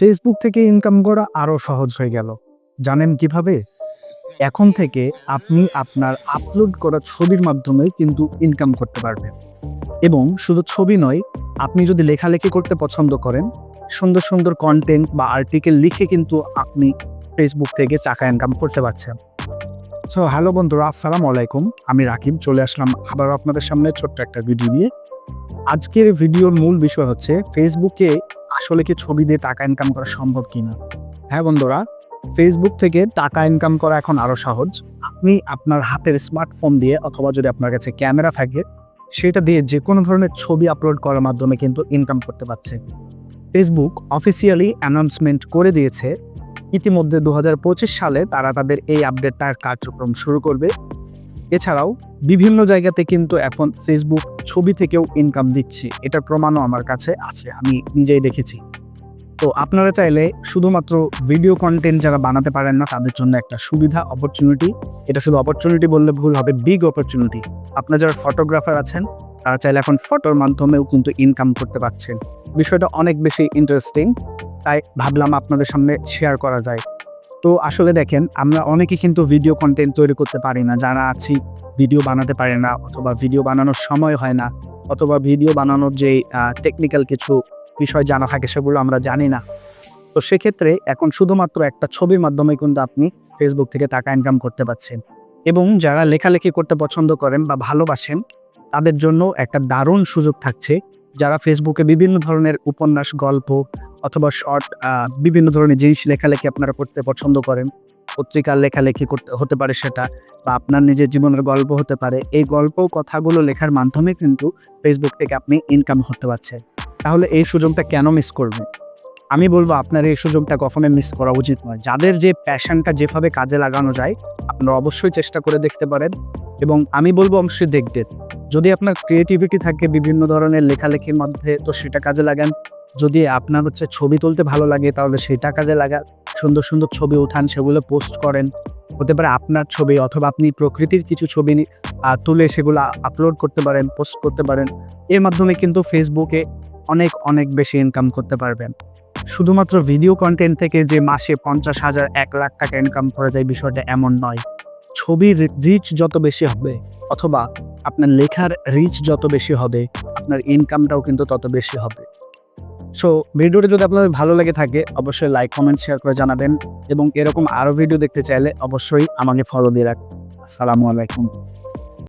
Facebook থেকে income করা আরও সহজ হয়ে গেল। জানেন কীভাবে? এখন থেকে আপনি আপনার আপলোড করা ছবির মাধ্যমে কিন্তু ইনকাম করতে পারবেন। এবং শুধু ছবি নয়, আপনি যদি লেখালেখি করতে পছন্দ করেন, সুন্দর সুন্দর কন্টেন্ট বা আর্টিকেল লিখে কিন্তু আপনি ফেসবুক থেকে টাকা ইনকাম করতে পারছেন। সো হ্যালো বন্ধুরা, আসসালামু আলাইকুম। আমি রাকিব, চলে আসলাম আবার আপনাদের সামনে ছোট্ট একটা ভিডিও নিয়ে। আজকের ভিডিওর মূল বিষয় হচ্ছে ফেসবুকে আসলে কি ছবি দিয়ে টাকা ইনকাম করা সম্ভব কিনা? হ্যাঁ বন্ধুরা ফেসবুক থেকে টাকা ইনকাম করা এখন আরও সহজ। আপনি আপনার হাতের স্মার্টফোন দিয়ে অথবা যদি আপনার কাছে ক্যামেরা থাকে, সেটা দিয়ে যে কোনো ধরনের ছবি আপলোড করার মাধ্যমে কিন্তু ইনকাম করতে পারছে। ফেসবুক অফিসিয়ালি অ্যানাউন্সমেন্ট করে দিয়েছে, ইতিমধ্যে দু হাজার পঁচিশ সালে তারা তাদের এই আপডেটটার কার্যক্রম শুরু করবে। এছাড়াও বিভিন্ন জায়গাতে কিন্তু এখন ফেসবুক ছবি থেকেও ইনকাম দিচ্ছে। এটার প্রমাণও আমার কাছে আছে, আমি নিজেই দেখেছি। তো আপনারা চাইলে শুধুমাত্র ভিডিও কন্টেন্ট যারা বানাতে পারেন না, তাদের জন্য একটা সুবিধা অপরচুনিটি এটা শুধু অপরচুনিটি বললে ভুল হবে বিগ অপরচুনিটি আপনারা যারা ফটোগ্রাফার আছেন, তারা চাইলে এখন ফটোর মাধ্যমেও কিন্তু ইনকাম করতে পারছেন। বিষয়টা অনেক বেশি ইন্টারেস্টিং তাই ভাবলাম আপনাদের সামনে শেয়ার করা যায়। তো আসলে দেখেন, আমরা অনেকে কিন্তু ভিডিও কন্টেন্ট তৈরি করতে পারি না। যারা আছি ভিডিও বানাতে পারে না, অথবা ভিডিও বানানোর সময় হয় না, অথবা ভিডিও বানানোর যে টেকনিক্যাল কিছু বিষয় জানা থাকে, সেগুলো আমরা জানি না। তো সেক্ষেত্রে এখন শুধুমাত্র একটা ছবির মাধ্যমে কিন্তু আপনি ফেসবুক থেকে টাকা ইনকাম করতে পারছেন। এবং যারা লেখালেখি করতে পছন্দ করেন বা ভালোবাসেন, তাদের জন্য একটা দারুণ সুযোগ থাকছে যারা ফেসবুকে বিভিন্ন ধরনের উপন্যাস, গল্প অথবা শর্ট বিভিন্ন ধরনের জিনিস লেখালেখি আপনারা করতে পছন্দ করেন, পত্রিকার লেখালেখি করতে, হতে পারে সেটা বা আপনার নিজের জীবনের গল্প হতে পারে, এই গল্প কথাগুলো লেখার মাধ্যমে কিন্তু ফেসবুক থেকে আপনি ইনকাম করতে পারছেন। তাহলে এই সুযোগটা কেন মিস করবেন? আমি বলব আপনার এই সুযোগটা কখনোই মিস করা উচিত নয়। যাদের যে প্যাশনটা যেভাবে কাজে লাগানো যায়, আপনারা অবশ্যই চেষ্টা করে দেখতে পারেন এবং আমি বলব অবশ্যই দেখবেন। যদি আপনার ক্রিয়েটিভিটি থাকে বিভিন্ন ধরনের লেখালেখির মধ্যে, তো সেটা কাজে লাগান। যদি আপনার হচ্ছে ছবি তুলতে ভালো লাগে, তাহলে সেটা কাজে লাগান। সুন্দর সুন্দর ছবি উঠান, সেগুলো পোস্ট করেন। হতে পারে আপনার ছবি অথবা আপনি প্রকৃতির কিছু ছবি তুলে সেগুলো আপলোড করতে পারেন পোস্ট করতে পারেন। এর মাধ্যমে কিন্তু ফেসবুকে অনেক অনেক বেশি ইনকাম করতে পারবেন। শুধুমাত্র ভিডিও কন্টেন্ট থেকে যে মাসে পঞ্চাশ হাজার, এক লাখ টাকা ইনকাম করা যায় বিষয়টা এমন নয়। ছবির রিচ যত বেশি হবে, অথবা আপনার লেখার রিচ যত বেশি হবে, আপনার ইনকামটাও কিন্তু তত বেশি হবে। সো ভিডিওটি যদি আপনাদের ভালো লাগে থাকে, অবশ্যই লাইক কমেন্ট শেয়ার করে জানাবেন এবং এরকম আরও ভিডিও দেখতে চাইলে অবশ্যই আমাকে ফলো দিয়ে রাখুন আসসালামু আলাইকুম।